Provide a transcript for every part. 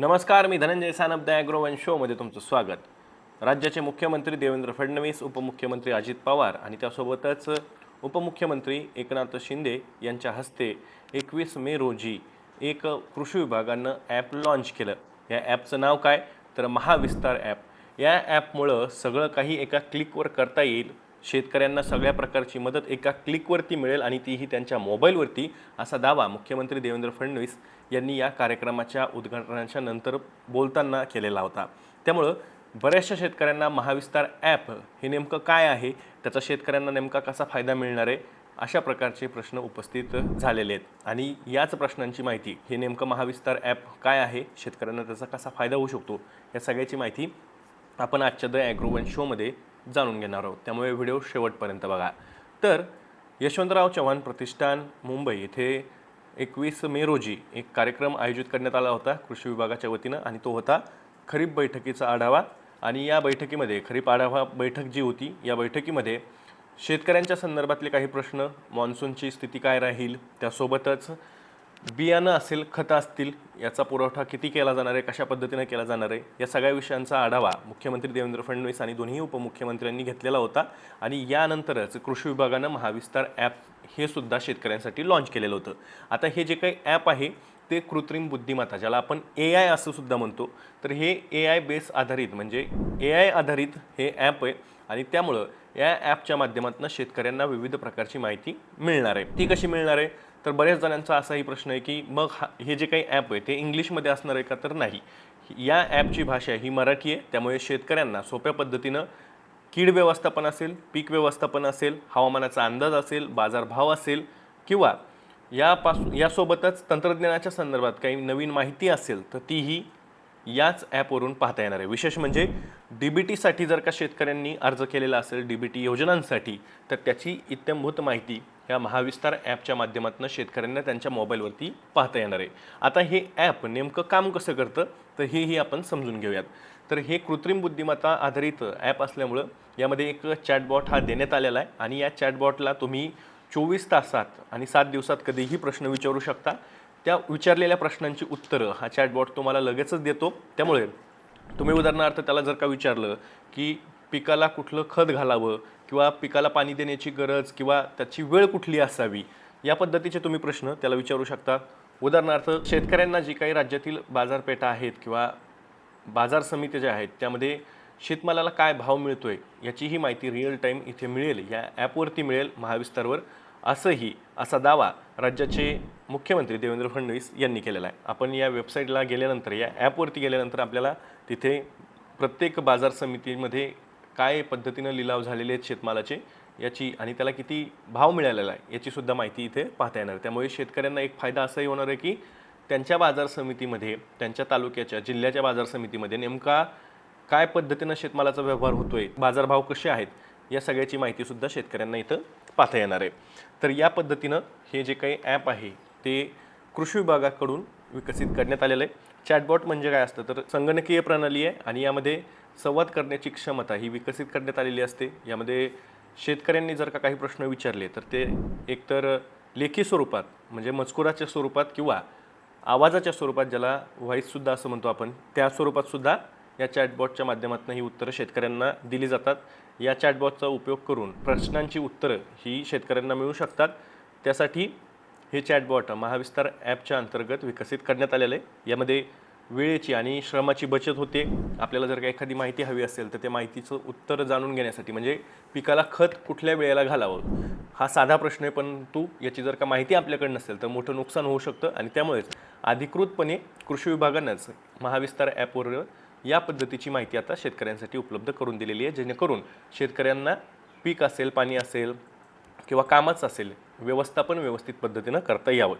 नमस्कार मी Dhananjay Sanap the agro one शोमध्ये तुमचं स्वागत. राज्याचे मुख्यमंत्री देवेंद्र फडणवीस उपमुख्यमंत्री अजित पवार आणि त्यासोबतच उपमुख्यमंत्री एकनाथ शिंदे यांच्या हस्ते एकवीस मे रोजी एक कृषी विभागानं ॲप लॉन्च केलं. या ॲपचं नाव काय? तर महाविस्तार ॲप. या ॲपमुळं सगळं काही एका क्लिकवर करता येईल. शेतकऱ्यांना सगळ्या प्रकारची मदत एका क्लिकवरती मिळेल आणि तीही त्यांच्या मोबाईलवरती असा दावा मुख्यमंत्री देवेंद्र फडणवीस यांनी या कार्यक्रमाच्या उद्घाटनाच्या नंतर बोलताना केलेला होता. त्यामुळं बऱ्याचशा शेतकऱ्यांना महाविस्तार ॲप हे नेमकं काय आहे? त्याचा शेतकऱ्यांना नेमका कसा फायदा मिळणार आहे? अशा प्रकारचे प्रश्न उपस्थित झालेले आहेत. आणि याच प्रश्नांची माहिती हे नेमकं महाविस्तार ॲप काय आहे? शेतकऱ्यांना त्याचा कसा फायदा होऊ शकतो? या सगळ्याची माहिती आपण आजच्या द ॲग्रोवन शोमध्ये जाणून घेणार आहोत. त्यामुळे व्हिडिओ शेवटपर्यंत बघा. तर यशवंतराव चव्हाण प्रतिष्ठान मुंबई येथे एकवीस मे रोजी एक कार्यक्रम आयोजित करण्यात आला होता कृषी विभागाच्या वतीनं आणि तो होता खरीप बैठकीचा आढावा. आणि या बैठकीमध्ये खरीप आढावा बैठक जी होती या बैठकीमध्ये शेतकऱ्यांच्या संदर्भातले काही प्रश्न मान्सूनची स्थिती काय राहील त्यासोबतच बियाणं असेल खतं असतील याचा पुरवठा किती केला जाणार आहे कशा पद्धतीनं केला जाणार आहे या सगळ्या विषयांचा आढावा मुख्यमंत्री देवेंद्र फडणवीस आणि दोन्ही उपमुख्यमंत्र्यांनी घेतलेला होता आणि यानंतरच कृषी विभागानं महाविस्तार ॲप हे सुद्धा शेतकऱ्यांसाठी लॉन्च केलेलं होतं. आता हे जे काही ॲप आहे ते कृत्रिम बुद्धिमत्ता ज्याला आपण ए आय असं सुद्धा म्हणतो तर हे ए आय बेस आधारित म्हणजे ए आय आधारित हे ॲप आहे आणि त्यामुळं या ॲपच्या माध्यमातून शेतकऱ्यांना विविध प्रकारची माहिती मिळणार आहे. ती कशी मिळणार आहे? तर बऱ्याच जणांचा असाही प्रश्न आहे की मग हा हे जे काही ॲप आहे ते इंग्लिशमध्ये असणार आहे का तर नाही? या ॲपची भाषा ही मराठी आहे त्यामुळे शेतकऱ्यांना सोप्या पद्धतीनं कीड व्यवस्थापन असेल पीक व्यवस्थापन असेल हवामानाचा अंदाज असेल बाजारभाव असेल किंवा यापासून यासोबतच तंत्रज्ञानाच्या संदर्भात काही नवीन माहिती असेल तर तीही याच ॲपवरून पाहता येणार आहे. विशेष म्हणजे डी बी टीसाठी जर का शेतकऱ्यांनी अर्ज केलेला असेल डी बी टी योजनांसाठी तर त्याची इत्यंभूत माहिती या महाविस्तार ॲपच्या माध्यमातून शेतकऱ्यांना त्यांच्या मोबाईलवरती पाहता येणार आहे. आता हे ॲप नेमकं काम कसं करतं तर हेही आपण समजून घेऊयात. तर हे कृत्रिम बुद्धिमत्ता आधारित ॲप असल्यामुळं यामध्ये एक चॅटबॉट हा देण्यात आलेला आहे. आणि या चॅटबॉटला तुम्ही चोवीस तासात आणि सात दिवसात कधीही प्रश्न विचारू शकता. त्या विचारलेल्या प्रश्नांची उत्तरं हा चॅटबॉट तुम्हाला लगेचच देतो. त्यामुळे तुम्ही उदाहरणार्थ त्याला जर का विचारलं की पिकाला कुठलं खत घालावं किंवा पिकाला पाणी देण्याची गरज किंवा त्याची वेळ कुठली असावी या पद्धतीचे तुम्ही प्रश्न त्याला विचारू शकता. उदाहरणार्थ शेतकऱ्यांना जी काही राज्यातील बाजारपेठा आहेत किंवा बाजार समिती ज्या आहेत त्यामध्ये शेतमालाला काय भाव मिळतो आहे याचीही माहिती रिअल टाईम इथे मिळेल. या ॲपवरती मिळेल महाविस्तारवर. असंही असा दावा राज्याचे मुख्यमंत्री देवेंद्र फडणवीस यांनी केलेला आहे आपण या वेबसाईटला गेल्यानंतर या ॲपवरती गेल्यानंतर आपल्याला तिथे प्रत्येक बाजार समितीमध्ये काय पद्धतीनं लिलाव झालेले आहेत शेतमालाचे याची आणि त्याला किती भाव मिळालेला आहे याचीसुद्धा माहिती इथे पाहता येणार आहे. त्यामुळे शेतकऱ्यांना एक फायदा असाही होणार आहे की त्यांच्या बाजार समितीमध्ये त्यांच्या तालुक्याच्या जिल्ह्याच्या बाजार समितीमध्ये नेमका काय पद्धतीनं शेतमालाचा व्यवहार होतोय बाजारभाव कसे आहेत या सगळ्याची माहितीसुद्धा शेतकऱ्यांना इथं पाहता येणार आहे. तर या पद्धतीनं हे जे काही ॲप आहे ते कृषी विभागाकडून विकसित करण्यात आलेलं आहे. चॅटबॉट म्हणजे काय असतं? तर संगणकीय प्रणाली आहे आणि यामध्ये संवाद करण्याची क्षमता ही विकसित करण्यात आलेली असते. यामध्ये शेतकऱ्यांनी जर का काही प्रश्न विचारले तर ते एकतर लेखी स्वरूपात म्हणजे मजकुराच्या स्वरूपात किंवा आवाजाच्या स्वरूपात ज्याला व्हॉईससुद्धा असं म्हणतो आपण त्या स्वरूपातसुद्धा या चॅटबॉटच्या माध्यमातून ही उत्तरं शेतकऱ्यांना दिली जातात. या चॅटबॉटचा उपयोग करून प्रश्नांची उत्तरं ही शेतकऱ्यांना मिळू शकतात. त्यासाठी हे चॅटबॉट महाविस्तार ॲपच्या अंतर्गत विकसित करण्यात आलेलं आहे. यामध्ये वेळेची आणि श्रमाची बचत होते. आपल्याला जर का एखादी माहिती हवी असेल तर त्या माहितीचं उत्तर जाणून घेण्यासाठी म्हणजे पिकाला खत कुठल्या वेळेला घालावं हा साधा प्रश्न आहे. परंतु याची जर का माहिती आपल्याकडे नसेल तर मोठं नुकसान होऊ शकतं. आणि त्यामुळेच अधिकृतपणे कृषी विभागानंच महाविस्तार ॲपवर या पद्धतीची माहिती आता शेतकऱ्यांसाठी उपलब्ध करून दिलेली आहे जेणेकरून शेतकऱ्यांना पीक असेल पाणी असेल किंवा कामच असेल व्यवस्थापन व्यवस्थित पद्धतीनं करता यावं.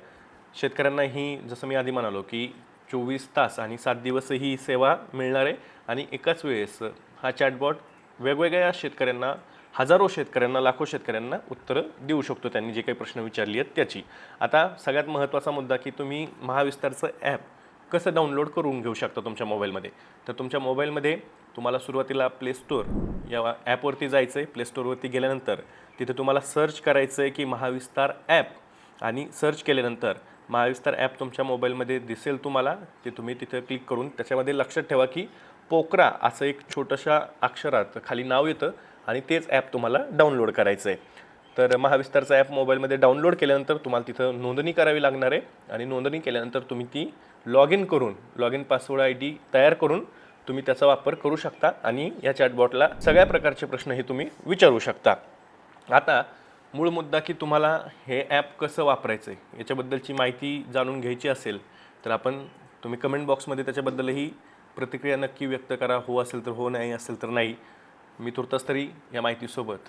शेतकऱ्यांनाही जसं मी आधी म्हणालो की चोवीस तास आणि सात दिवस ही सेवा मिळणार आहे आणि एकाच वेळेस हा चॅटबॉट वेगवेगळ्या शेतकऱ्यांना हजारो शेतकऱ्यांना लाखो शेतकऱ्यांना उत्तरं देऊ शकतो त्यांनी जे काही प्रश्न विचारली आहेत त्याची. आता सगळ्यात महत्त्वाचा मुद्दा की तुम्ही महाविस्तारचं ॲप कसं डाउनलोड करून घेऊ शकता तुमच्या मोबाईलमध्ये तर तुमच्या मोबाईलमध्ये तुम्हाला सुरुवातीला प्ले स्टोअर या ॲपवरती जायचं आहे प्ले स्टोअरवरती गेल्यानंतर तिथे तुम्हाला सर्च करायचं आहे की महाविस्तार ॲप आणि सर्च केल्यानंतर महाविस्तार ॲप तुमच्या मोबाईलमध्ये दिसेल तुम्हाला ते तुम्ही तिथं क्लिक करून त्याच्यामध्ये लक्षात ठेवा की पोकरा असं एक छोटंशा अक्षरात खाली नाव येतं आणि तेच ॲप तुम्हाला डाउनलोड करायचं आहे तर महाविस्तारचा ॲप मोबाईलमध्ये डाउनलोड केल्यानंतर तुम्हाला तिथं नोंदणी करावी लागणार आहे. आणि नोंदणी केल्यानंतर तुम्ही ती लॉग इन करून log in password I D तयार करून तुम्ही त्याचा वापर करू शकता. आणि या चॅटबॉटला सगळ्या प्रकारचे प्रश्न हे तुम्ही विचारू शकता. आता मूळ मुद्दा की तुम्हाला हे ॲप कसं वापरायचं आहे याच्याबद्दलची माहिती जाणून घ्यायची असेल तर आपण तुम्ही कमेंट बॉक्समध्ये त्याच्याबद्दलही प्रतिक्रिया नक्की व्यक्त करा. हो असेल तर हो नाही असेल तर नाही. मी तुर्तास तरी या माहितीसोबत